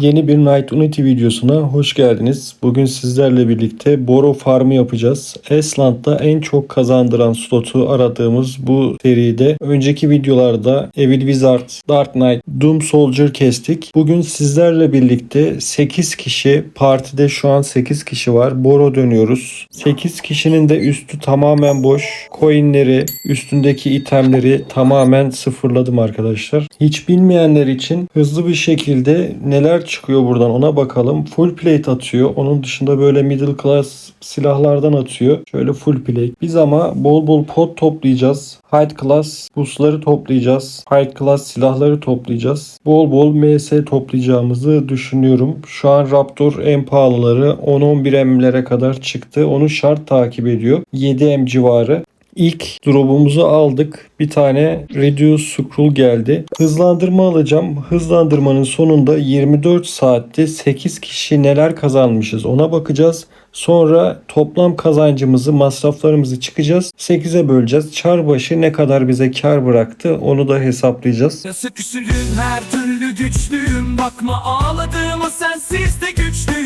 Yeni bir Night Unity videosuna hoş geldiniz. Bugün sizlerle birlikte Boro Farm'ı yapacağız. Esland'da en çok kazandıran slotu aradığımız bu seride önceki videolarda Evil Wizard, Dark Knight, Doom Soldier kestik. Bugün sizlerle birlikte 8 kişi, partide şu an 8 kişi var. Boro dönüyoruz. 8 kişinin de üstü tamamen boş. Coinleri, üstündeki itemleri tamamen sıfırladım arkadaşlar. Hiç bilmeyenler için hızlı bir şekilde neler çıkıyor buradan ona bakalım. Full plate atıyor. Onun dışında böyle middle class silahlardan atıyor. Şöyle full plate. Biz ama bol bol pot toplayacağız. High class boostları toplayacağız. High class silahları toplayacağız. Bol bol MS toplayacağımızı düşünüyorum. Şu an Raptor en pahalıları 10-11 M'lere kadar çıktı. Onu şart takip ediyor. 7 M civarı. İlk drop'umuzu aldık. Bir tane Reduce Scroll geldi. Hızlandırma alacağım. Hızlandırmanın sonunda 24 saatte 8 kişi neler kazanmışız ona bakacağız. Sonra toplam kazancımızı, masraflarımızı çıkacağız. 8'e böleceğiz. Çar başı ne kadar bize kar bıraktı onu da hesaplayacağız. Nasıl küsülüm her türlü güçlüyüm Bakma ağladığıma sensiz de güçlüyüm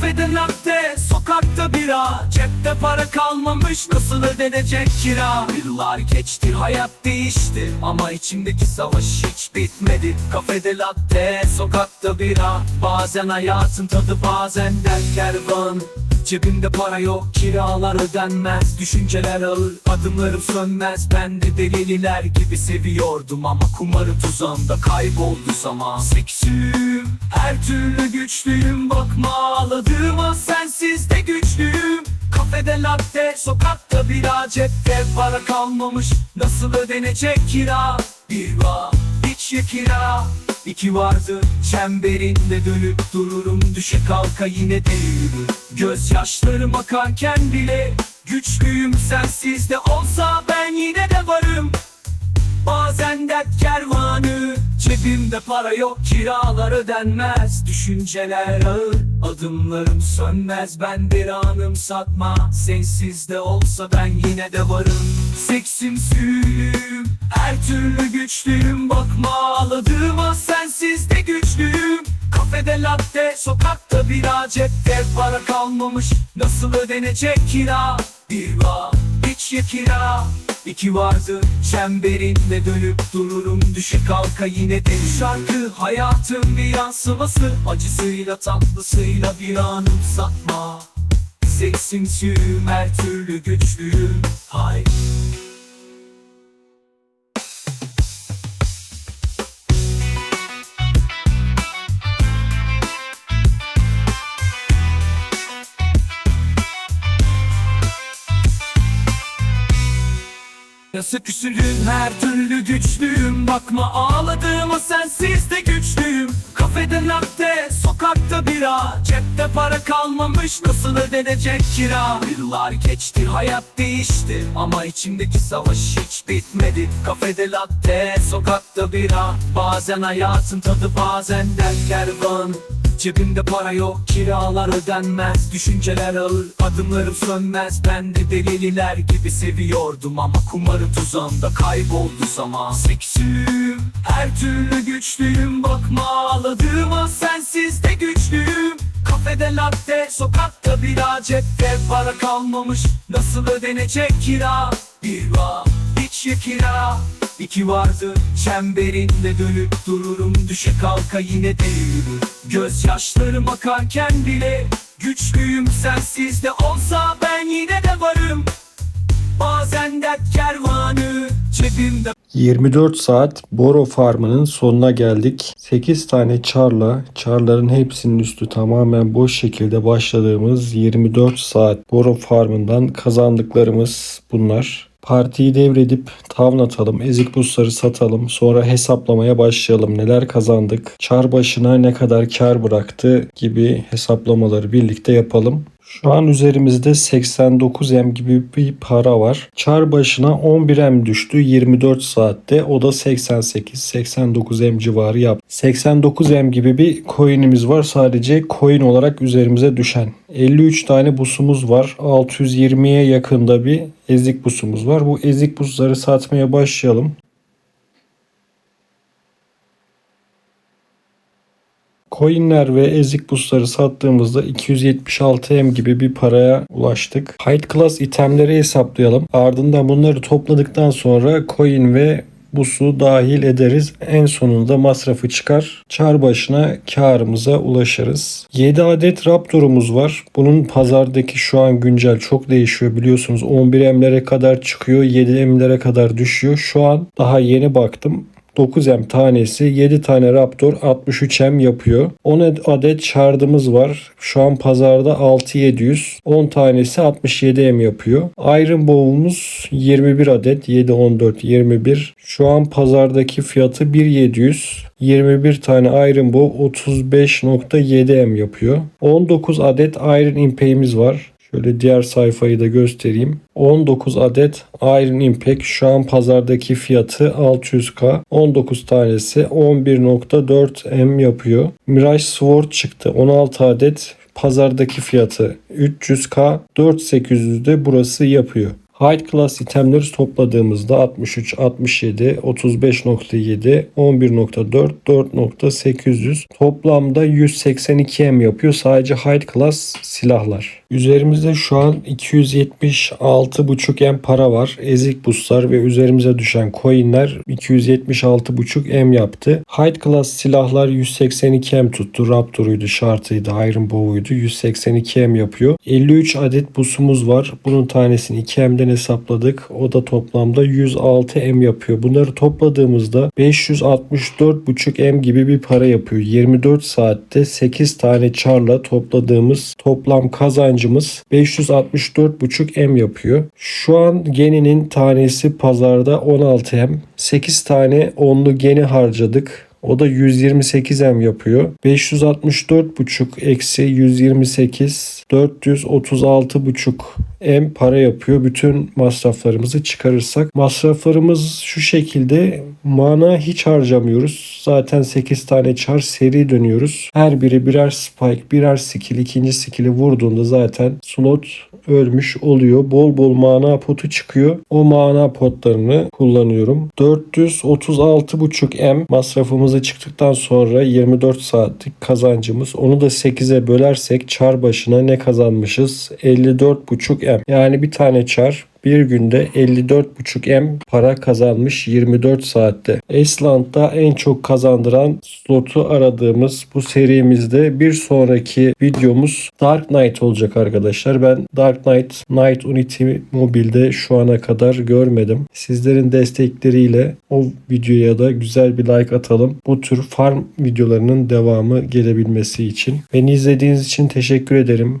Kafede latte, sokakta bira. Cepte para kalmamış nasıl ödenecek kira? Yıllar geçti hayat değişti. Ama içimdeki savaş hiç bitmedi. Kafede latte, sokakta bira. Bazen hayatın tadı bazen der kervan Cebimde para yok kiralar ödenmez Düşünceler ağır adımlarım sönmez. Ben de delililer gibi seviyordum Ama kumarı tuzağımda kayboldu zaman. Seksiyim her türlü güçlüyüm Bakma ağladığıma sensiz de güçlüyüm. Kafede latte sokakta bira Cepte para kalmamış. Nasıl ödenecek kira Bir var hiç ye kira İki vardı çemberinde dönüp dururum. Düşe kalka yine de yürür Gözyaşlarım akarken bile Güçlüyüm. Sensiz de olsa ben yine de varım Bazen dert kervanı Cebimde para yok kiralar ödenmez. Düşünceler ağır adımlarım sönmez. Ben bir anım satma Sensiz de olsa ben yine de varım. Seksim suyum Her türlü güçlüyüm. Bakma ağladığıma sensiz de güçlüyüm. Kafede latte sokakta bira Cepte para kalmamış. Nasıl ödenecek kira Bir var hiç ye kira. İki vardı çemberinde dönüp dururum. Düşe kalka yine de şarkı. Hayatın bir yansıması. Acısıyla tatlısıyla bir anım satma. Seksimsiyüm her türlü güçlüyüm Hay Nasıl küsülüm her türlü güçlüyüm. Bakma ağladığıma sensiz de güçlüyüm. Kafede latte, sokakta bira. Cepte para kalmamış nasıl ödenecek kira? Yıllar geçti hayat değişti. Ama içimdeki savaş hiç bitmedi. Kafede latte, sokakta bira. Bazen hayatın tadı bazen dert kervan Cebimde para yok kiralar ödenmez Düşünceler ağır adımlarım sönmez. Ben de delililer gibi seviyordum Ama kumarın tuzağında kayboldu zaman. Seksiyim her türlü güçlüyüm Bakma ağladığıma sensiz de güçlüyüm. Kafede latte sokakta bira Cepte para kalmamış. Nasıl ödenecek kira? Bir var hiç ye kira. İki vardı çemberinde dönüp dururum. Düşe kalka yine de yürür Gözyaşlarım akarken bile Güçlüyüm sensiz de olsa ben yine de varım Bazen dert kervanı cebimde 24 saat Boro Farm'ının sonuna geldik. 8 tane çarla, çarların hepsinin üstü tamamen boş şekilde başladığımız 24 saat Boro Farm'ından kazandıklarımız bunlar. Partiyi devredip tavn atalım, ezik busları satalım, sonra hesaplamaya başlayalım. Neler kazandık, çar başına ne kadar kar bıraktı gibi hesaplamaları birlikte yapalım. Şu an üzerimizde 89M gibi bir para var. Çar başına 11M düştü 24 saatte. O da 88-89M civarı yap. 89M gibi bir coin'imiz var. Sadece coin olarak üzerimize düşen. 53 tane busumuz var. 620'ye yakında bir ezik busumuz var. Bu ezik busları satmaya başlayalım. Coinler ve ezik boostları sattığımızda 276M gibi bir paraya ulaştık. High class itemleri hesaplayalım. Ardından bunları topladıktan sonra coin ve busu dahil ederiz. En sonunda masrafı çıkar. Çar başına karımıza ulaşırız. 7 adet Raptor'umuz var. Bunun pazardaki şu an güncel çok değişiyor biliyorsunuz. 11M'lere kadar çıkıyor. 7M'lere kadar düşüyor. Şu an daha yeni baktım. 9M tanesi 7 tane Raptor 63M yapıyor. 10 adet şardımız var. Şu an pazarda 6700. 10 tanesi 67M yapıyor. Iron Bowl'umuz 21 adet 7 14 21. Şu an pazardaki fiyatı 1700. 21 tane Iron Bow 35.7M yapıyor. 19 adet Iron Impact'imiz var. Şöyle diğer sayfayı da göstereyim. 19 adet Iron Impact şu an pazardaki fiyatı 600k. 19 tanesi 11.4M yapıyor. Mirage Sword çıktı. 16 adet pazardaki fiyatı 300k. 4800'de burası yapıyor. High Class itemleri topladığımızda 63, 67, 35.7, 11.4, 4.800 toplamda 182M yapıyor sadece High Class silahlar. Üzerimizde şu an 276.5M para var. Ezik boostlar ve üzerimize düşen coinler 276.5M yaptı. High Class silahlar 182M tuttu. Raptor'uydu, Shard'ıydı, Iron Bow'uydu. 182M yapıyor. 53 adet boost'umuz var. Bunun tanesini 2M'den hesapladık. O da toplamda 106M yapıyor. Bunları topladığımızda 564.5M gibi bir para yapıyor. 24 saatte 8 tane charla topladığımız toplam kazancımız 564.5M yapıyor. Şu an geninin tanesi pazarda 16M. 8 tane onlu geni harcadık. O da 128M yapıyor. 564,5 eksi 128 436,5 M para yapıyor. Bütün masraflarımızı çıkarırsak. Masraflarımız şu şekilde mana hiç harcamıyoruz. Zaten 8 tane çar seri dönüyoruz. Her biri birer spike, birer skill. ikinci skill'i vurduğunda zaten slot ölmüş oluyor. Bol bol mana potu çıkıyor. O mana potlarını kullanıyorum. 436,5 M masrafımızı çıktıktan sonra 24 saatlik kazancımız. Onu da 8'e bölersek çar başına ne kazanmışız? 54,5 M. Yani bir tane çar bir günde 54,5 M para kazanmış 24 saatte. Esland'da en çok kazandıran slotu aradığımız bu serimizde bir sonraki videomuz Dark Knight olacak arkadaşlar. Ben Dark Knight Night Unity mobilde şu ana kadar görmedim. Sizlerin destekleriyle o videoya da güzel bir like atalım. Bu tür farm videolarının devamı gelebilmesi için. Beni izlediğiniz için teşekkür ederim.